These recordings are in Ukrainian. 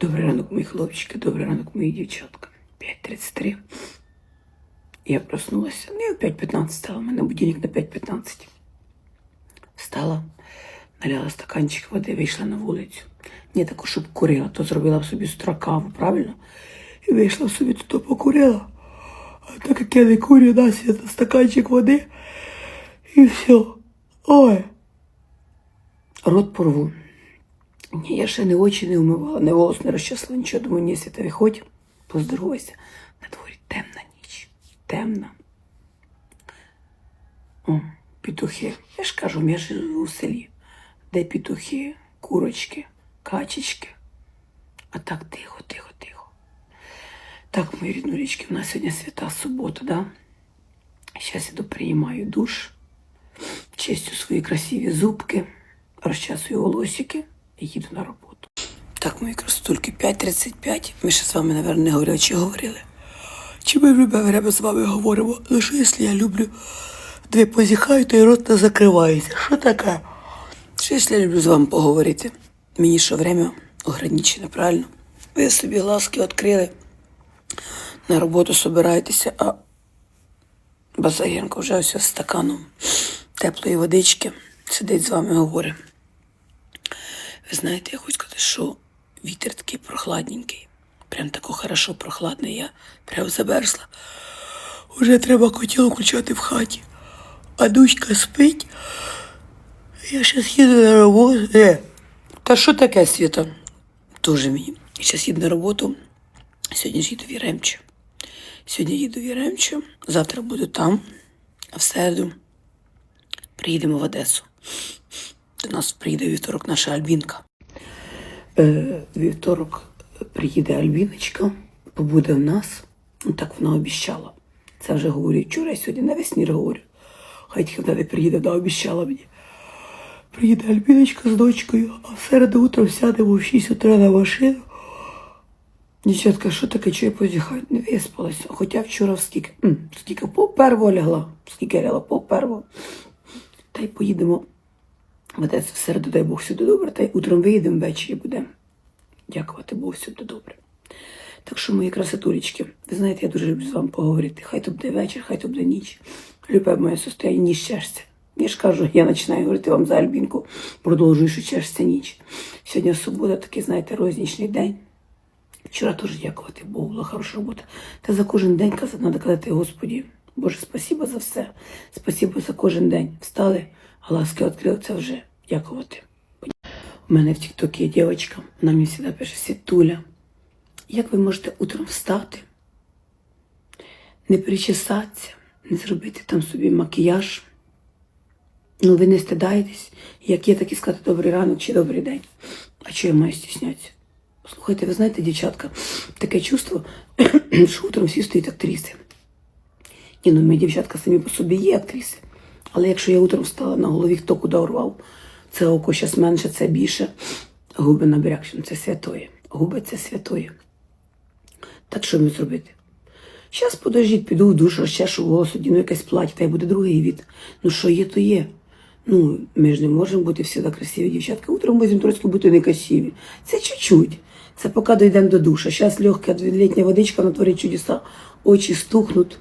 Добрий ранок, мої хлопчики, добрий ранок, мої дівчатка. 5.33. Я проснулася. Ну, я в 5.15 стала. У мене будильник на 5.15. Встала, наляла стаканчик води, вийшла на вулицю. Не таку, щоб курила, то зробила б собі з утра каву, правильно? І вийшла собі тут покурила. А так як я не курю, да, свята, стаканчик води. І все. Ой. Рот порву. Ні, я ще не очі не вмивала, не волос не розчесла, нічого. Думаю, ні, Свята, виходь, поздоровайся. На дворі темна ніч. Темна. О, петухи. Я ж кажу, я живу в селі, де петухи, курочки, качечки. А так тихо, тихо, тихо. Так, мої ріднулічки, у нас сьогодні свята субота, да? Зараз іду приймаю душ, чистю свої красиві зубки, розчесую волосики і їду на роботу. Так, мої красотульки, 5.35. Ми ще з вами, мабуть, не говорили, чи говорили. Чи ми время з вами говоримо? Що, якщо я люблю дві позіхаю, то і рот не закривається. Що таке? Що якщо я люблю з вами поговорити? Мені що время ограничене, правильно? Ви собі глазки відкрили, на роботу собираєтеся, а Базаренко вже ось з стаканом теплої водички сидить з вами говорить. Ви знаєте, я хочу сказати, що вітер такий прохладненький. Прям тако хорошо прохладний. Я прям замерзла. Уже треба котел включати в хаті. А дочка спить. Я зараз їду на роботу. Е, та що таке, Світа? Тоже мені. Я зараз їду на роботу. Сьогодні ж їду в Яремче. Сьогодні їду в Яремче, завтра буду там, а в середу приїдемо в Одесу. До нас приїде вівторок наша Альбінка. Е, вівторок приїде Альбіночка, побуде в нас. Ну так вона обіщала. Це вже говорю вчора, сьогодні навесні говорю. Хай тільки не приїде, вона обіщала мені. Приїде Альбіночка з дочкою, а в середу утром сядемо в 6 утра на машину. Дівчатка, що таке, що я позіхаю? Не виспалася. Хоча вчора скільки? Скільки пол первого лягла. Скільки лягла? Пол. Та й поїдемо в Одесу в середу, дай Бог сюди добре, та й утром виїдемо ввечері будемо. Дякувати Богу, сюди добре. Так що, мої красотулечки, ви знаєте, я дуже люблю з вами поговорити. Хай то буде вечір, хай то буде ніч. Любе моє состояння, ніч щастя. Я ж кажу, я починаю говорити вам за Альбінку, продовжую, що чешся ніч. Сьогодні субота, такий, знаєте, рознічний день. Вчора теж дякувати Богу, була хороша робота. Та за кожен день казати, треба казати, Господі, Боже, спасибо за все. Спасибо за кожен день. Встали, а ласки відкрили це вже. Дякувати. У мене в Тіктокі є дівчинка, вона мені завжди пише Світуля. Як ви можете утром встати, не причесатися, не зробити там собі макіяж? Ну, ви не стидаєтесь, як є, так і сказати добрий ранок чи добрий день. А чого я маю стіснятися? Слухайте, ви знаєте, дівчатка, таке чувство, що утром всі стоять актриси. Ні, ну ми, дівчатка, самі по собі є актриси. Але якщо я утром встала на голові, хто куди урвав, це око зараз менше, це більше. Губи набрякшим, це святоє. Губи це святоє. Так що мені зробити? Щас подождіть, піду в душ, розчешу волос, одіну якесь плаття, та й буде другий від. Ну що є, то є. Ну, ми ж не можемо бути всі красиві дівчатка. Утром будемо трошки бути некрасиві. Це чуть-чуть. Це поки дійдемо до душа. Зараз легка літня водичка натворить чудеса, очі стухнуть,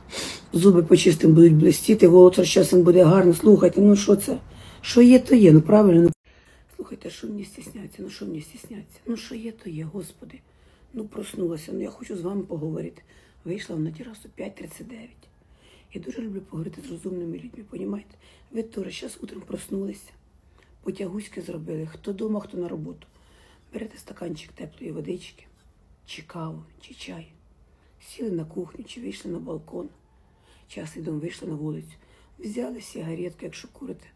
зуби почистим будуть блистіти, волос розчесом буде гарно. Слухайте, ну що це? Що є, то є, ну правильно. Ну, Слухайте, що мені стісняться? Ну що мені стісняться? Ну що є, то є, Господи. Ну проснулася, ну я хочу з вами поговорити. Вийшла на терасу 5.39. Я дуже люблю поговорити з розумними людьми, понімаєте? Ви теж зараз утром проснулися, потягуськи зробили, хто дома, хто на роботу. Берете стаканчик теплої водички, чи каву, чи чай. Сіли на кухню, чи вийшли на балкон. Час ідом вийшли на вулицю. Взяли сигаретку, якщо курите,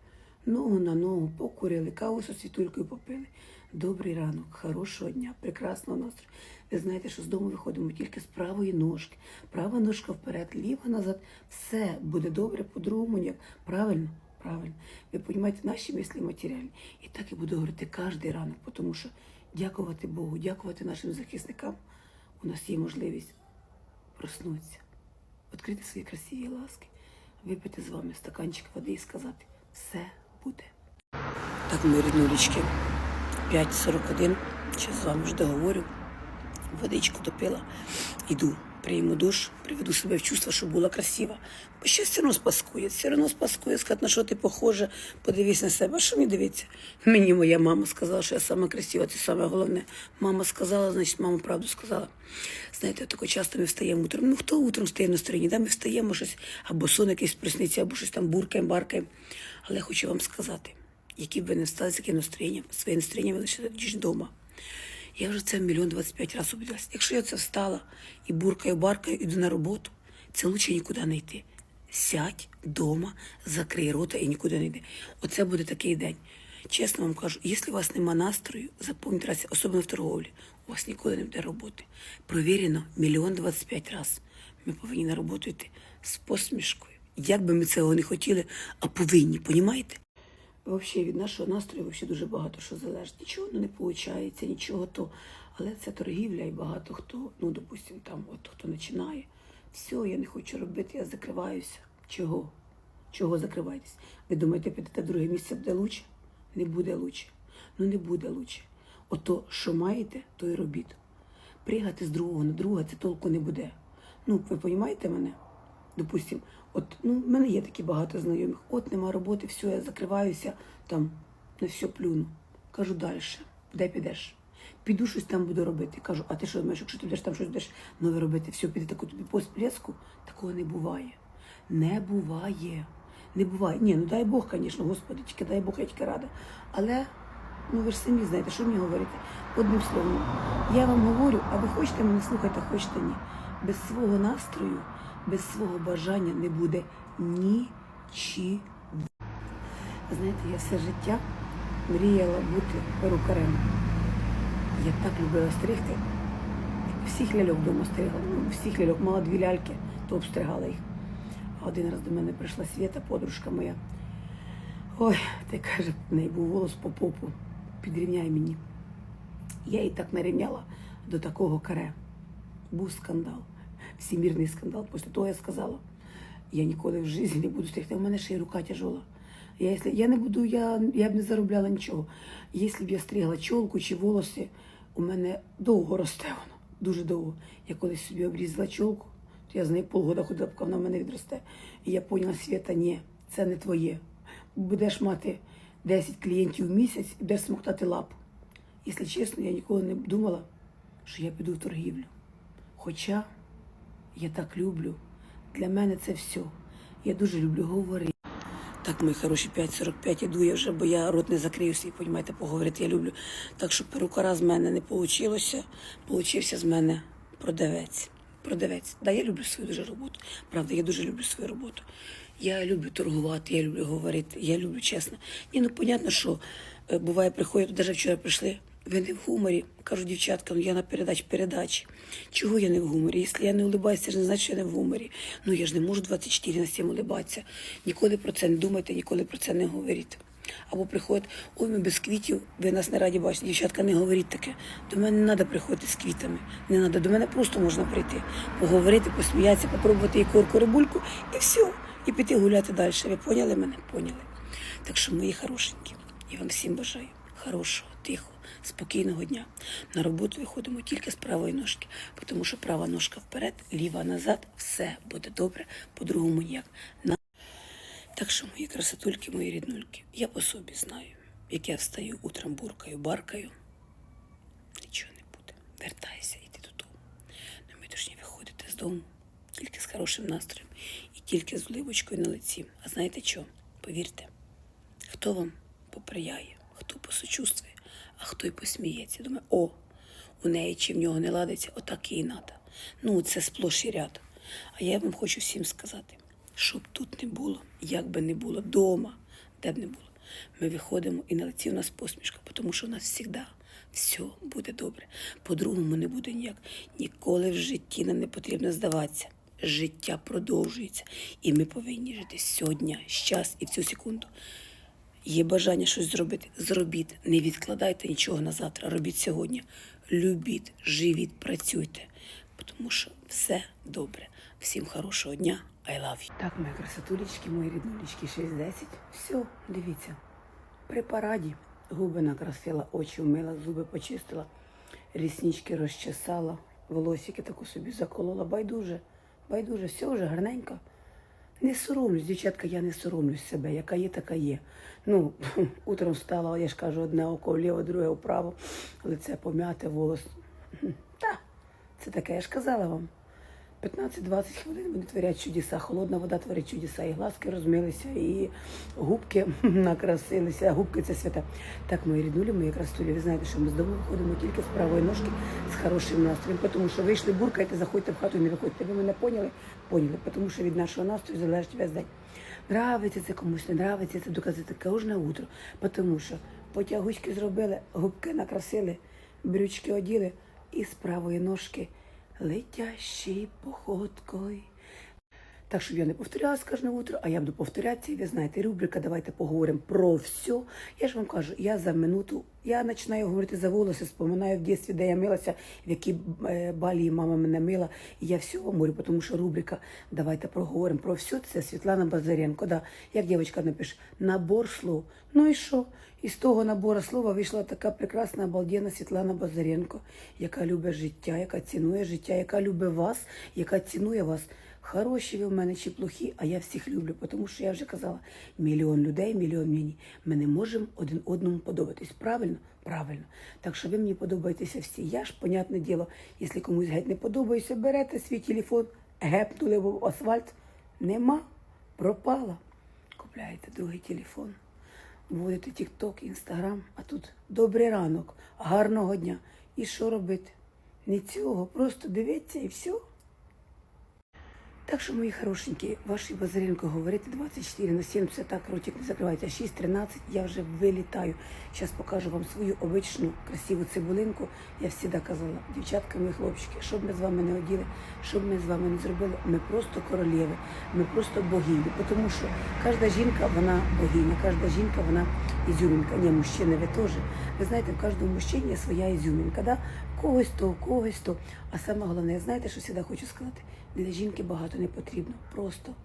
ногу на ногу, покурили, каву зі світулькою попили. Добрий ранок, хорошого дня, прекрасного настрою. Ви знаєте, що з дому виходимо тільки з правої ножки. Права ножка вперед, ліва назад. Все буде добре по-другому. Ніяк. Правильно? Правильно. Ви розумієте, наші мислі матеріальні. І так і буду говорити кожен ранок, тому що дякувати Богу, дякувати нашим захисникам. У нас є можливість проснутися, відкрити свої красиві ласки, випити з вами стаканчик води і сказати, все буде. Так, мої ріднулічки 5.41, Час з вами вже договорю. Водичку допила, іду, прийму душ, приведу себе в чувство, щоб була красива. Бо ще все одно спаскує, все одно спаскує, сказати, на що ти похожа, подивись на себе. А що мені дивиться? Мені моя мама сказала, що я сама красива, це саме головне. Мама сказала, значить, мама правду сказала. Знаєте, тако часто ми встаємо утром. Ну хто утром стає в настроєнні? Да, ми встаємо щось, або сон якийсь присниться, або щось там буркаємо, баркаємо. Але хочу вам сказати, які б ви не встали з яким настроєнням, своє настроєння ви лише вдома. Я вже це мільйон двадцять п'ять разів убедилась. Якщо я це встала і буркаю, баркаю, іду на роботу, це лучше нікуди не йти. Сядь вдома, закрий рота і нікуди не йди. Оце буде такий день. Чесно вам кажу, якщо у вас нема настрою, запам'ятайте, раз, особливо в торговлі, у вас ніколи не буде роботи. Провірено мільйон двадцять п'ять разів. Ми повинні на роботу йти з посмішкою. Як би ми цього не хотіли, а повинні, понімаєте? Взагалі від нашого настрою вообще дуже багато що залежить. Нічого ну, не виходить, нічого то. Але це торгівля і багато хто, ну, допустим, там, от хто починає. Все, я не хочу робити, я закриваюся. Чого? Чого закриваєтесь? Ви думаєте, підете в друге місце буде лучше? Не буде лучше. Ну не буде лучше. Ото, що маєте, то й робіть. Пригати з другого на друге це толку не буде. Ну, ви розумієте мене? Допустим, от ну, в мене є такі багато знайомих. От нема роботи, все, я закриваюся, там на все плюну. Кажу далі, де підеш? Піду щось там буду робити. Кажу, а ти що думаєш, якщо ти будеш там щось будеш нове робити, все, піде таку тобі посплеску, такого не буває. Не буває. Не буває. Ні, ну дай Бог, звісно, Господи, тільки дай Бог, я тільки рада. Але ну ви ж самі знаєте, що мені говорити? Одним словом, я вам говорю, а ви хочете мене слухати, а хочете ні. Без свого настрою, без свого бажання не буде нічого. Знаєте, я все життя мріяла бути перукарем. Я так любила стригти. Всіх ляльок вдома стригла. Ну, всіх ляльок, мала дві ляльки, то обстригала їх. А один раз до мене прийшла Свята, подружка моя. Ой, ти каже, в неї був волос по попу. Підрівняй мені. Я її так нарівняла до такого каре. Був скандал, всемірний скандал. Після того я сказала, я ніколи в житті не буду стригти. У мене ще й рука тяжола. Я, якщо, я не буду, я, я б не заробляла нічого. Якщо б я стригла чолку чи волоси, у мене довго росте воно, дуже довго. Я колись собі обрізала чолку, то я з нею полгода ходила, поки вона в мене відросте. І я поняла, Свята, ні, це не твоє. Будеш мати 10 клієнтів в місяць і будеш смоктати лапу. Якщо чесно, я ніколи не думала, що я піду в торгівлю. Хоча я так люблю. Для мене це все. Я дуже люблю говорити. Так, мої хороші, 5.45 іду я вже, бо я рот не закрию свій, понімаєте, поговорити я люблю. Так що перукара з мене не вийшло. Получився з мене продавець. Продавець. Да, я люблю свою дуже роботу. Правда, я дуже люблю свою роботу. Я люблю торгувати, я люблю говорити, я люблю чесно. Ні, ну понятно, що е, буває, приходять, навіть вчора прийшли. Ви не в гуморі. Кажу, дівчатка, ну я на передач передачі. Чого я не в гуморі? Якщо я не улибаюся, ж не значить, що я не в гуморі. Ну я ж не можу 24 на 7 улибатися. Ніколи про це не думайте, ніколи про це не говоріть. Або приходять, ой, ми без квітів, ви нас не раді бачите. Дівчатка, не говоріть таке. До мене не треба приходити з квітами. Не треба, до мене просто можна прийти, поговорити, посміятися, попробувати ікорку рибульку і все. І піти гуляти далі. Ви поняли мене? Поняли. Так що, мої хорошенькі, я вам всім бажаю хорошого, тихого, спокійного дня. На роботу виходимо тільки з правої ножки, тому що права ножка вперед, ліва назад, все буде добре, по-другому ніяк. Так що, мої красотульки, мої ріднульки, я по собі знаю, як я встаю утром буркаю, баркаю, нічого не буде. Вертайся, йди додому. Не ми ж не виходите з дому, тільки з хорошим настроєм і тільки з уливочкою на лиці. А знаєте що? Повірте, хто вам поприяє, хто посочувствує, а хто й посміється. Думає, о, у неї чи в нього не ладиться, отак їй надо. Ну, це сплош і ряд. А я вам хочу всім сказати, щоб тут не було, як би не було, дома, де б не було. Ми виходимо і на лиці у нас посмішка, тому що у нас завжди все буде добре. По-другому не буде ніяк. Ніколи в житті нам не потрібно здаватися. Життя продовжується, і ми повинні жити сьогодні, щас і в цю секунду. Є бажання щось зробити, зробіть. Не відкладайте нічого на завтра. Робіть сьогодні. Любіть, живіть, працюйте, тому що все добре. Всім хорошого дня. I love you. Так, мої красотулечки, мої ріднулечки, 6-10. Все, дивіться. При параді губи накрасила, очі вмила, зуби почистила. ріснички розчесала, волосики таку собі заколола. Байдуже, байдуже, все вже гарненько. Не соромлюсь, дівчатка, я не соромлюсь себе, яка є, така є. Ну, утром встала, я ж кажу, одне око вліво, друге вправо, лице пом'яте, волос. Та, це таке, я ж казала вам. 15-20 хвилин вони творять чудеса. Холодна вода творить чудеса. І глазки розмилися, і губки накрасилися. Губки це свята. Так, мої ріднулі, мої красулі, ви знаєте, що ми з дому виходимо тільки з правої ножки з хорошим настроєм. Тому що вийшли, буркайте, заходьте в хату і не виходьте. Ви мене поняли? Поняли. Тому що від нашого настрою залежить весь день. Нравиться це комусь, не нравиться це доказати кожне утро. Тому що потягучки зробили, губки накрасили, брючки оділи і з правої ножки летящий походкою. Так, щоб я не повторялась кожне утро, а я буду повторятися, ви знаєте, рубрика Давайте поговоримо про все. Я ж вам кажу, я за минуту, я починаю говорити за волоси, споминаю в дитинстві, де я милася, в якій е, балі мама мене мила. І я все вам говорю, тому що рубрика Давайте поговоримо про все. Це Світлана Базаренко. Да. Як дівчинка напише, набор слов. Ну і що? Із того набору слова вийшла така прекрасна, обалденна Світлана Базаренко, яка любить життя, яка цінує життя, яка любить вас, яка цінує вас. Хороші ви в мене чи плохі, а я всіх люблю, тому що я вже казала, мільйон людей, мільйон мені. Ми не можемо один одному подобатись. Правильно? Правильно. Так що ви мені подобаєтеся всі. Я ж, понятне діло, якщо комусь геть не подобається, берете свій телефон, гепнули в асфальт. Нема, пропала. Купляєте другий телефон, вводите TikTok, Instagram, а тут добрий ранок, гарного дня. І що робити? Не цього, просто дивіться і все. Так що, мої хорошенькі, вашій Базаренко говорити 24 на 7, це так, ротик не закривайте, а 6.13 я вже вилітаю. Зараз покажу вам свою обичну красиву цибулинку. Я завжди казала, дівчатка, мої хлопчики, що б ми з вами не оділи, що б ми з вами не зробили, ми просто королеви, ми просто богині. Тому що кожна жінка, вона богиня, кожна жінка, вона ізюмінка. Ні, мужчини, ви теж. Ви знаєте, в кожному мужчині є своя ізюмінка. Да? Когось то, когось то. А саме головне, знаєте, що завжди хочу сказати? Для жінки багато не потрібно. Просто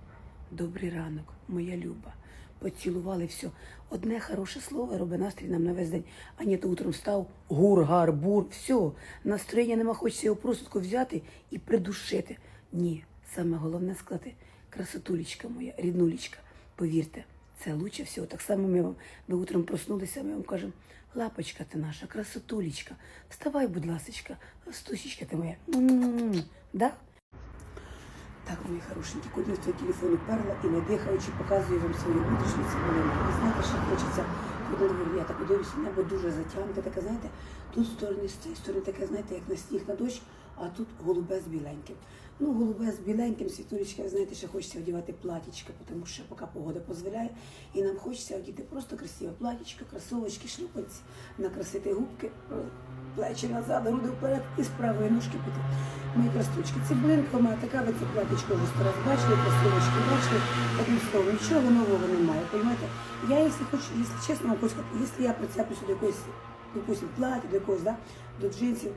добрий ранок, моя люба. Поцілували все. Одне хороше слово робить настрій нам на весь день. А ні, то утром став гур, гар, бур, все. Настроєння нема, хочеться його просто взяти і придушити. Ні, саме головне сказати, красотулечка моя, ріднулечка, повірте, це лучше всього. Так само ми вам, ви утром проснулися, ми вам кажемо, лапочка ти наша, красотулечка, вставай, будь ласочка, стусічка ти моя. М-м-м. Да? Так, мої хорошенькі, куди в твій телефон уперла і не дихаючи, показую вам свою внутрішню цибулинку. Ви знаєте, що хочеться, коли я так подивлюся, небо дуже затягнуте, таке, знаєте, тут сторони з цієї сторони таке, знаєте, як на сніг на дощ, а тут голубе з біленьким. Ну, голубе з біленьким, світулечка, ви знаєте, що хочеться одягати платічка, тому що поки погода дозволяє, і нам хочеться одіти просто красиве платічко, кросовочки, шлюпанці, накрасити губки, плечі назад, груди вперед і з правої ножки піти. Мої красочки. Цибулинка у мене така, ви це платічка вже сто раз бачили, красивочки бачили. Одним словом, нічого нового немає. Понимаєте? Я, якщо хочу, якщо чесно якщо я прицеплюся до якоїсь, допустим, плаття, до якогось, да, до джинсів,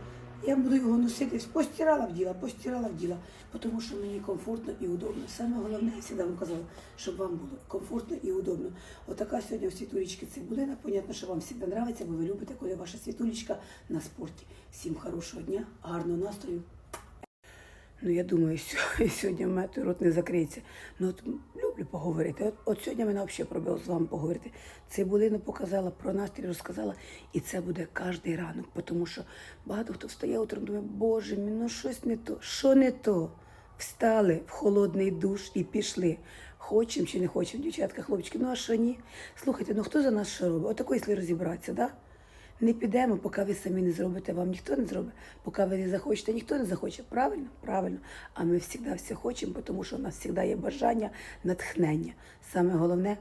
я буду його носити, постирала в діла, постирала в діла, тому що мені комфортно і удобно. Саме головне, я завжди вам казала, щоб вам було комфортно і удобно. Отака сьогодні в світулечці цибулина. Понятно, що вам завжди подобається, бо ви любите, коли ваша світулечка на спорті. Всім хорошого дня, гарного настрою. Ну, я думаю, сьогодні в мене рот не закриється. Ну, от люблю поговорити. От, от сьогодні мене взагалі пробило з вами поговорити. Цибулину показала, про настрій розказала, і це буде кожен ранок, тому що багато хто встає утром, думає, боже мій, ну щось не то, що не то. Встали в холодний душ і пішли. Хочемо чи не хочемо, дівчатка, хлопчики, ну а що ні? Слухайте, ну хто за нас що робить? Отако, якщо розібратися, да? Не підемо, поки ви самі не зробите, вам ніхто не зробить. Поки ви не захочете, ніхто не захоче. Правильно? Правильно. А ми завжди все хочемо, тому що у нас завжди є бажання, натхнення. Саме головне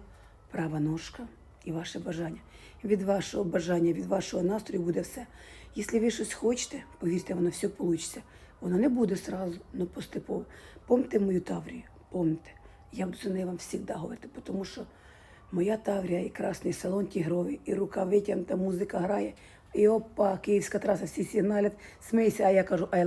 права ножка і ваше бажання. Від вашого бажання, від вашого настрою буде все. Якщо ви щось хочете, повірте, воно все вийде. Воно не буде сразу, але поступово. Помните мою Таврію, помните. Я буду за нею вам завжди говорити, тому що моя Таврія і красний салон тігровий, і рука витягнута, музика грає. І опа, київська траса, всі сигналять, смійся, а я кажу, love